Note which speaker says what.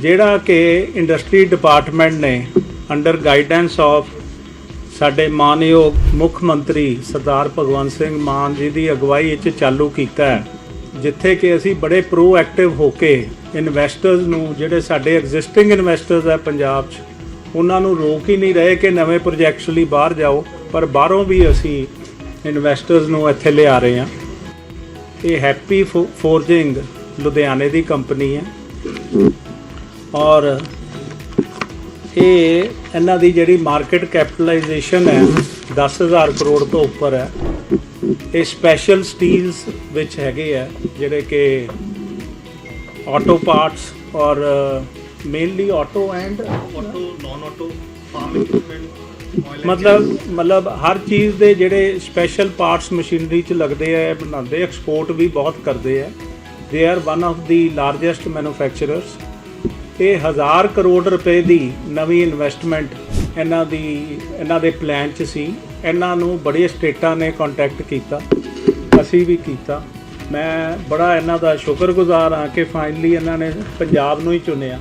Speaker 1: ਜਿਹੜਾ ਕਿ industry department ਨੇ ਅੰਡਰ ਗਾਈਡੈਂਸ ਆਫ ਸਾਡੇ ਮਾਨਯੋਗ ਮੁੱਖ ਮੰਤਰੀ ਸਰਦਾਰ ਭਗਵੰਤ ਸਿੰਘ ਮਾਨ ਜੀ ਦੀ ਅਗਵਾਈ ਵਿੱਚ ਚਾਲੂ ਕੀਤਾ ਹੈ, ਜਿੱਥੇ ਕਿ ਅਸੀਂ ਬੜੇ ਪ੍ਰੋਐਕਟਿਵ ਹੋ ਕੇ ਇਨਵੈਸਟਰਸ ਨੂੰ, ਜਿਹੜੇ ਸਾਡੇ ਐਗਜ਼ਿਸਟਿੰਗ ਇਨਵੈਸਟਰਸ ਹੈ ਪੰਜਾਬ 'ਚ, ਉਹਨਾਂ ਨੂੰ ਰੋਕ ਹੀ ਨਹੀਂ ਰਹੇ ਕਿ ਨਵੇਂ ਪ੍ਰੋਜੈਕਟਸ ਲਈ ਬਾਹਰ ਜਾਓ, ਪਰ ਬਾਹਰੋਂ ਵੀ ਅਸੀਂ ਇਨਵੈਸਟਰਸ ਨੂੰ ਇੱਥੇ ਲਿਆ ਰਹੇ ਹਾਂ। ਇਹ ਹੈਪੀ ਫੋਰਜਿੰਗ ਲੁਧਿਆਣੇ ਦੀ ਕੰਪਨੀ ਹੈ। ਔਰ ਇਹ ਇਹਨਾਂ ਦੀ ਜਿਹੜੀ ਮਾਰਕੀਟ ਕੈਪੀਟਲਾਈਜੇਸ਼ਨ ਹੈ 10000 ਕਰੋੜ ਤੋਂ ਉੱਪਰ ਹੈ। ਇਹ ਸਪੈਸ਼ਲ ਸਟੀਲਸ ਵਿੱਚ ਹੈਗੇ ਆ ਜਿਹੜੇ ਕਿ ਆਟੋ ਪਾਰਟਸ ਔਰ mainly auto and
Speaker 2: auto non auto farm equipment
Speaker 1: ਮਤਲਬ ਮਤਲਬ ਹਰ ਚੀਜ਼ ਦੇ ਜਿਹੜੇ ਸਪੈਸ਼ਲ ਪਾਰਟਸ ਮਸ਼ੀਨਰੀ ਚ ਲੱਗਦੇ ਆ ਬਣਾਉਂਦੇ ਐਕਸਪੋਰਟ ਵੀ ਬਹੁਤ ਕਰਦੇ ਆ they are one of the largest manufacturers ਇਹ ਹਜ਼ਾਰ ਕਰੋੜ ਰੁਪਏ ਦੀ ਨਵੀਂ ਇਨਵੈਸਟਮੈਂਟ ਇਹਨਾਂ ਦੀ, ਇਹਨਾਂ ਦੇ ਪਲਾਨ 'ਚ ਸੀ। ਇਹਨਾਂ ਨੂੰ ਬੜੇ ਸਟੇਟਾਂ ਨੇ ਕੰਟੈਕਟ ਕੀਤਾ। ਅਸੀਂ ਵੀ ਕੀਤਾ। ਮੈਂ ਬੜਾ ਇਹਨਾਂ ਦਾ ਸ਼ੁਕਰਗੁਜ਼ਾਰ ਹਾਂ ਕਿ ਫਾਈਨਲੀ ਇਹਨਾਂ ਨੇ ਪੰਜਾਬ ਨੂੰ ਹੀ ਚੁਣਿਆ।